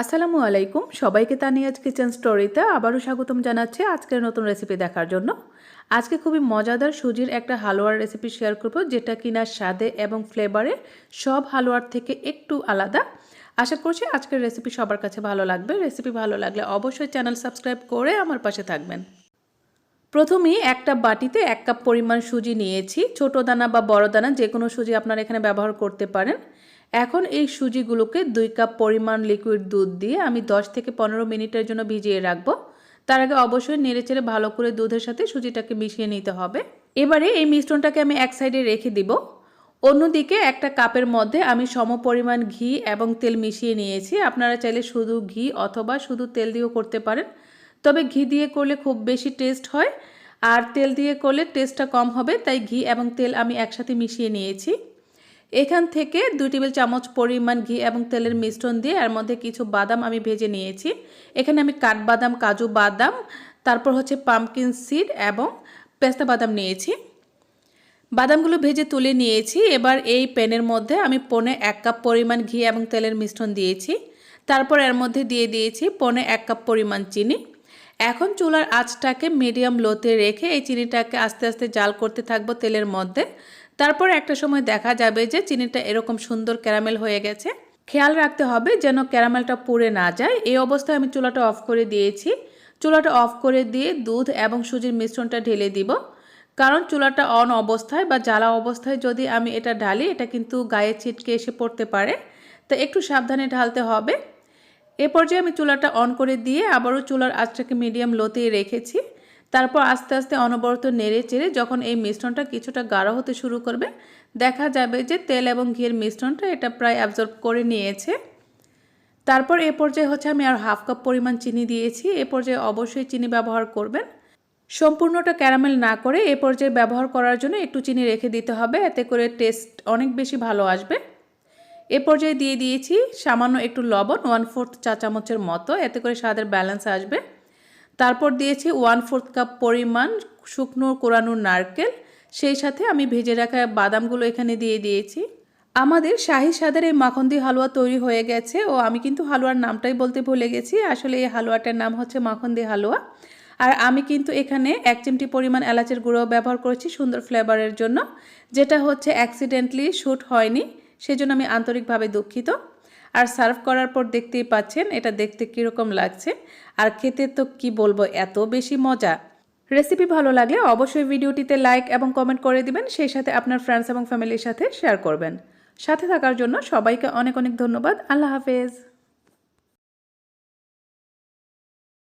আসসালামু আলাইকুম। সবাইকে তানিয়াজ কিচেন স্টোরিতে আবারও স্বাগতম জানাচ্ছি আজকের নতুন রেসিপি দেখার জন্য। আজকে খুবই মজাদার সুজির একটা হালুয়ার রেসিপি শেয়ার করব, যেটা কিনা স্বাদে এবং ফ্লেভারে সব হালুয়ার থেকে একটু আলাদা। আশা করছি আজকের রেসিপি সবার কাছে ভালো লাগবে। রেসিপি ভালো লাগলে অবশ্যই চ্যানেল সাবস্ক্রাইব করে আমার পাশে থাকবেন। প্রথমেই একটা বাটিতে এক কাপ পরিমাণ সুজি নিয়েছি। ছোট দানা বা বড় দানা যে কোনো সুজি আপনারা এখানে ব্যবহার করতে পারেন। এখন এই সুজিগুলোকে দুই কাপ পরিমাণ লিকুইড দুধ দিয়ে আমি 10 থেকে পনেরো মিনিটের জন্য ভিজিয়ে রাখব। তার আগে অবশ্যই নেড়েচেড়ে ভালো করে দুধের সাথে সুজিটাকে মিশিয়ে নিতে হবে। এবারে এই মিশ্রণটাকে আমি এক সাইডে রেখে দিব। অন্যদিকে একটা কাপের মধ্যে আমি সম পরিমাণ ঘি এবং তেল মিশিয়ে নিয়েছি। আপনারা চাইলে শুধু ঘি অথবা শুধু তেল দিয়েও করতে পারেন। তবে ঘি দিয়ে করলে খুব বেশি টেস্ট হয়। আর তেল দিয়ে করলে টেস্টটা কম হবে, তাই ঘি এবং তেল আমি একসাথে মিশিয়ে নিয়েছি। এখান থেকে দুই টেবিল চামচ পরিমাণ ঘি এবং তেলের মিশ্রণ দিয়ে এর মধ্যে কিছু বাদাম আমি ভেজে নিয়েছি। এখানে আমি কাঠবাদাম, কাজু বাদাম, তারপর হচ্ছে পামকিন সিড এবং পেস্তা বাদাম নিয়েছি। বাদামগুলো ভেজে তুলে নিয়েছি। এবার এই প্যানের মধ্যে আমি পনে এক কাপ পরিমাণ ঘি এবং তেলের মিশ্রণ দিয়েছি। তারপর এর মধ্যে দিয়ে দিয়েছি পনে এক কাপ পরিমাণ চিনি। এখন চুলার আঁচটাকে মিডিয়াম লোতে রেখে এই চিনিটাকে আস্তে আস্তে জাল করতে থাকব তেলের মধ্যে। তারপর একটা সময় দেখা যাবে যে চিনিটা এরকম সুন্দর ক্যারামেল হয়ে গেছে। খেয়াল রাখতে হবে যেন ক্যারামেলটা পুড়ে না যায়। এই অবস্থায় আমি চুলাটা অফ করে দিয়েছি। চুলাটা অফ করে দিয়ে দুধ এবং সুজির মিশ্রণটা ঢেলে দিব। কারণ চুলাটা অন অবস্থায় বা জ্বালা অবস্থায় যদি আমি এটা ঢালি, এটা কিন্তু গায়ে ছিটকে এসে পড়তে পারে। তো একটু সাবধানে ঢালতে হবে। এ পর্যায়ে আমি চুলাটা অন করে দিয়ে আবারও চুলার আঁচটাকে মিডিয়াম লোতেই রেখেছি। তারপর আস্তে আস্তে অনবরত নেড়ে চেড়ে যখন এই মিশ্রণটা কিছুটা গাঢ় হতে শুরু করবে, দেখা যাবে যে তেল এবং ঘিয়ের মিশ্রণটা এটা প্রায় অ্যাবজর্ব করে নিয়েছে। তারপর এ পর্যায়ে হচ্ছে আমি আর হাফ কাপ পরিমাণ চিনি দিয়েছি, এ পর্যায়ে অবশ্যই চিনি ব্যবহার করবেন। সম্পূর্ণটা ক্যারামেল না করে এ পর্যায়ে ব্যবহার করার জন্য একটু চিনি রেখে দিতে হবে, এতে করে টেস্ট অনেক বেশি ভালো আসবে। এ পর্যায়ে দিয়ে দিয়েছি সামান্য একটু লবণ ওয়ান ফোর্থ চা চামচের মতো, এতে করে স্বাদের ব্যালেন্স আসবে। তারপর দিয়েছি ওয়ান ফোর্থ কাপ পরিমাণ শুকনো কোরানো নারকেল। সেই সাথে আমি ভেজে রাখা বাদামগুলো এখানে দিয়ে দিয়েছি। আমাদের শাহি স্বাদের এই মাখন দিয়ে হালুয়া তৈরি হয়ে গেছে ও আমি কিন্তু হালুয়ার নামটাই বলতে ভুলে গেছি। আসলে এই হালুয়াটার নাম হচ্ছে মাখন দিয়ে হালুয়া। আর আমি কিন্তু এখানে এক চিমটি পরিমাণ এলাচের গুঁড়ো ব্যবহার করেছি সুন্দর ফ্লেভারের জন্য, যেটা হচ্ছে অ্যাক্সিডেন্টলি শ্যুট হয়নি, সেজন্য আমি আন্তরিকভাবে দুঃখিত। আর সার্ভ করার পর দেখতেই পাচ্ছেন, এটা দেখতে কীরকম লাগছে। আর খেতে তো কি বলব, এত বেশি মজা। রেসিপি ভালো লাগলে অবশ্যই ভিডিওটিতে লাইক এবং কমেন্ট করে দিবেন, সেই সাথে আপনার ফ্রেন্ডস এবং ফ্যামিলির সাথে শেয়ার করবেন। সাথে থাকার জন্য সবাইকে অনেক অনেক ধন্যবাদ। আল্লাহ হাফেজ।